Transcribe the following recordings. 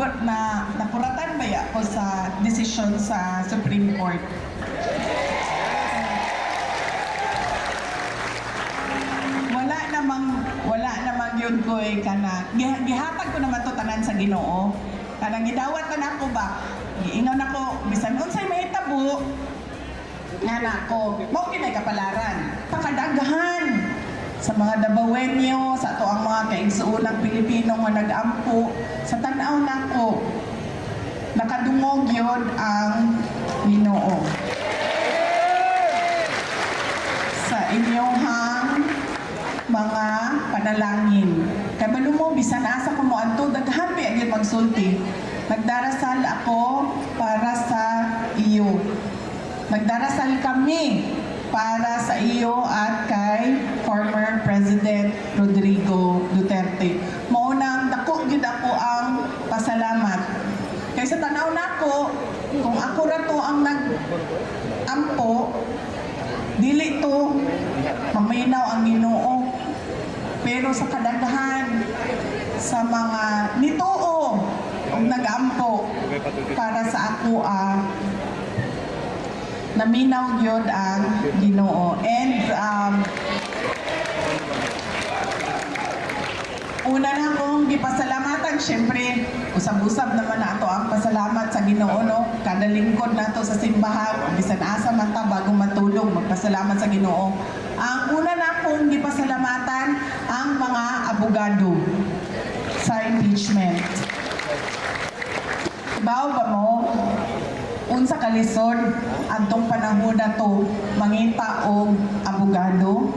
na nakuratan ba ya ko sa desisyon sa Supreme Court? Wala namang wala namang yun ko eh kana Gi- gihatag ko naman to tanan sa Ginoo. Kanang gidawat na ako ba? Giingon ako bisan unsay mahitabo nga nako, mao kinay kapalaran. Pakadaghan sa mga Dabawenyo, sa ato ang mga kaigsuunang Pilipino nga nag-ampo, sa tanaw nako, nakadungog yun ang Ginoo. Sa inyong mga panalangin. Kay mo bisan asa ko mo anto daghan pa magsulti. Nagdarasal ako para sa iyo. Nagdarasal kami para sa iyo at kay former President Rodrigo Duterte. Maunang dako gid ako ang pasalamat. Kay sa tanaw nako, kung ako ra to ang nag ampo, dili to maminaw ang Ginoo. Pero sa kadaghan sa mga nituo ug nag-ampo para sa ako ah, naminaw gyud ang Ginoo. And um, una na akong gipasalamatan, syempre, usab-usab naman na ato ang pasalamat sa Ginoo, no? Kada lingkod nato sa simbahan, bisan asa man ta bago matulog, magpasalamat sa Ginoo. Ang una na akong gipasalamatan ang mga abogado sa impeachment. Bawo ba mo, unsa ka lisod adtong panahon na to mangita og abogado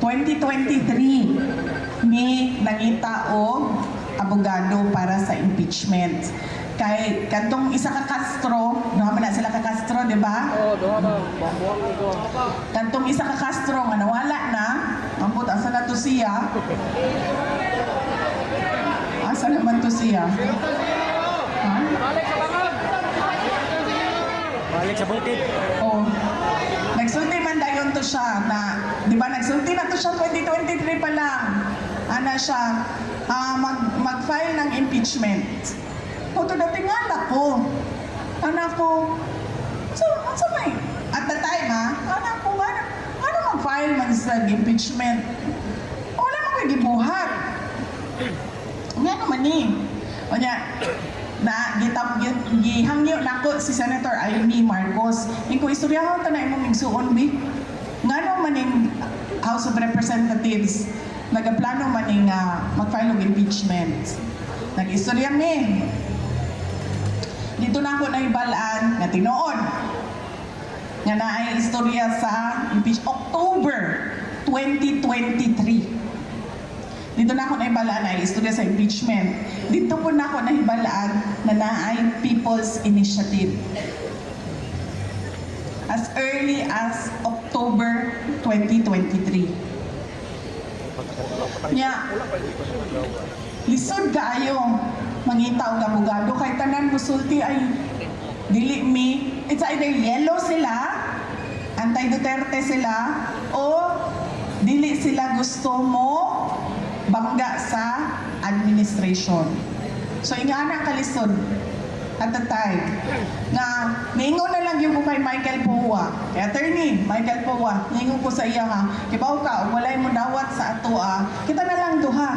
2023 ni nangita og abogado para sa impeachment kay kadtong isa ka Castro duha man na sila ka Castro di ba Oo, na. Bambuang ko doha. kadtong isa ka Castro nga nawala na ambot asa na to siya asa naman to siya ha? Balik sa bangan! Balik sa bukid. Oh. Nagsulti man dayon to siya na, di ba nagsulti na to siya 2023 pa lang. Ana siya, ah, mag, mag-file ng impeachment. Puto dating anak ko. Anak ko, so, so may, at the time ha, anak ko, ano, ano mag-file man sa impeachment? Wala mo kayo gibuhat. Nga naman eh. O niya, na gitap gi- gihangyo nako si Senator Amy Marcos. Ing ko istoryahon ta na imong igsuon bi. Ngano man ning House of Representatives nagaplano man uh, mag-file og impeachment. Nag-istorya mi. Dito na ako nahibalaan nga tinuod nga naay istorya sa impeach October 2023. Dito na ako nahibalaan na istorya sa impeachment. Dito po na ako nahibalaan na naay People's Initiative. As early as October 2023. Nya, lisod kaayo mangita og abogado kay tanan musulti ay dili mi it's either yellow sila anti Duterte sila o dili sila gusto mo bangga sa administration. So ingana kalisod at the time nga ningon na lang yung kay Michael kay attorney Michael Pua ningon ko sa iya nga kibaw ka walay mo dawat sa ato ah kita na lang duha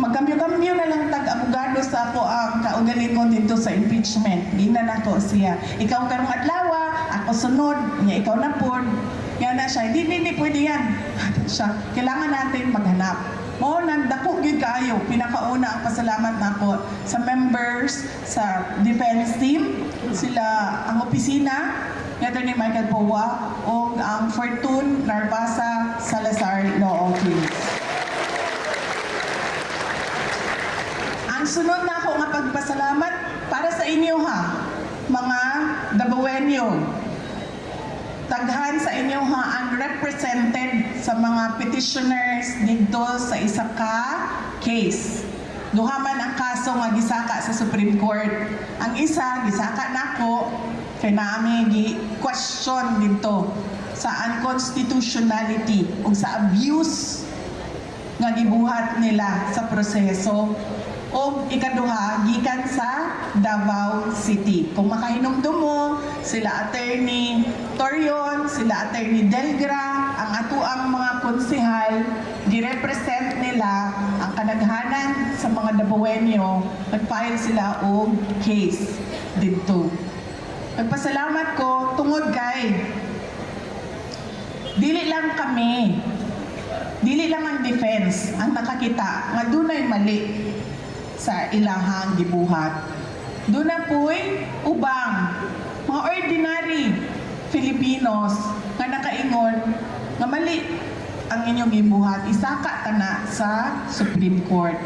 magkambyo-kambyo na lang tag-abogado sa ako ang kaugalingon dito sa impeachment. Di na nato siya. Ikaw karong adlaw, ako sunod, niya ikaw na pod. Yan na siya. Hindi, hindi, pwede yan. siya. Kailangan natin maghanap. Mo nagdako gyud kaayo pinakauna ang pasalamat nako sa members sa defense team sila ang opisina Neto ni Michael Powa o ang Fortune Narvasa Salazar Law Office. Ang sunod na ako nga pagpasalamat para sa inyo ha, mga Dabawenyo. Taghan sa inyo ha ang represented sa mga petitioners dito sa isa ka case. Duha man ang kaso nga gisaka sa Supreme Court. Ang isa gisaka nako kay naami gi question dito sa unconstitutionality ug sa abuse nga gibuhat nila sa proseso o ikaduha gikan sa Davao City. Kung makahinumdum mo, sila attorney Torion, sila attorney Delgra, ang ato ang mga konsihal, girepresent nila ang kanaghanan sa mga Davaoenyo, nag-file sila og case dito. Nagpasalamat ko tungod kay dili lang kami dili lang ang defense ang nakakita nga dunay mali sa ilahang gibuhat. Duna po'y ubang mga ordinary Filipinos nga nakaingon nga mali ang inyong gibuhat isaka ta na sa Supreme Court.